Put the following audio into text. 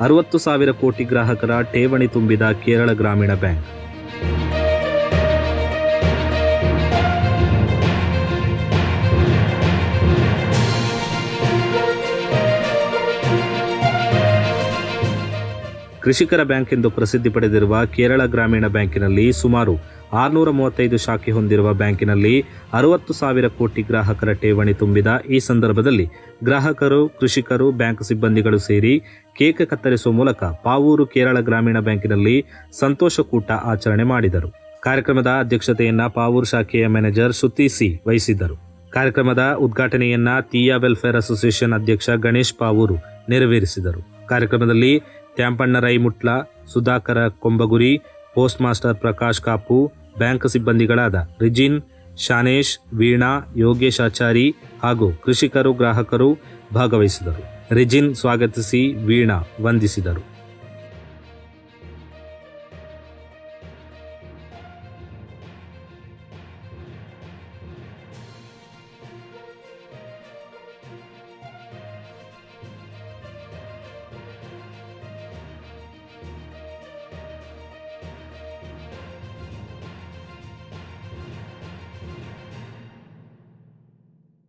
ಅರವತ್ತು ಸಾವಿರ ಕೋಟಿ ಗ್ರಾಹಕರ ಠೇವಣಿ ತುಂಬಿದ ಕೇರಳ ಗ್ರಾಮೀಣ ಬ್ಯಾಂಕ್. ಕೃಷಿಕರ ಬ್ಯಾಂಕ್ ಎಂದು ಪ್ರಸಿದ್ಧಿ ಪಡೆದಿರುವ ಕೇರಳ ಗ್ರಾಮೀಣ ಬ್ಯಾಂಕಿನಲ್ಲಿ ಸುಮಾರು ಆರುನೂರ ಮೂವತ್ತೈದು ಶಾಖೆ ಹೊಂದಿರುವ ಬ್ಯಾಂಕಿನಲ್ಲಿ ಅರವತ್ತು ಸಾವಿರ ಕೋಟಿ ಗ್ರಾಹಕರ ಠೇವಣಿ ತುಂಬಿದ ಈ ಸಂದರ್ಭದಲ್ಲಿ ಗ್ರಾಹಕರು, ಕೃಷಿಕರು, ಬ್ಯಾಂಕ್ ಸಿಬ್ಬಂದಿಗಳು ಸೇರಿ ಕೇಕ್ ಕತ್ತರಿಸುವ ಮೂಲಕ ಪಾವೂರು ಕೇರಳ ಗ್ರಾಮೀಣ ಬ್ಯಾಂಕಿನಲ್ಲಿ ಸಂತೋಷ ಕೂಟ ಆಚರಣೆ ಮಾಡಿದರು. ಕಾರ್ಯಕ್ರಮದ ಅಧ್ಯಕ್ಷತೆಯನ್ನ ಪಾವೂರು ಶಾಖೆಯ ಮ್ಯಾನೇಜರ್ ಶ್ರುತಿ ಸಿ ವಹಿಸಿದ್ದರು. ಕಾರ್ಯಕ್ರಮದ ಉದ್ಘಾಟನೆಯನ್ನ ತೀಯಾ ವೆಲ್ಫೇರ್ ಅಸೋಸಿಯೇಷನ್ ಅಧ್ಯಕ್ಷ ಗಣೇಶ್ ಪಾವೂರು ನೆರವೇರಿಸಿದರು. ಕಾರ್ಯಕ್ರಮದಲ್ಲಿ Thyampanna Raimutla, Sudhakara Kombaguri post master Prakash Kapu, bank ಸಿಬ್ಬಂದಿಗಳಾದ Rijin, Shanesh, Veena, Yogesh Achari ಹಾಗೂ ಕೃಷಿಕರು, ಗ್ರಾಹಕರು ಭಾಗವಹಿಸಿದರು. ರಿಜಿನ್ ಸ್ವಾಗತಿಸಿ ವೀಣಾ ವಂದಿಸಿದರು.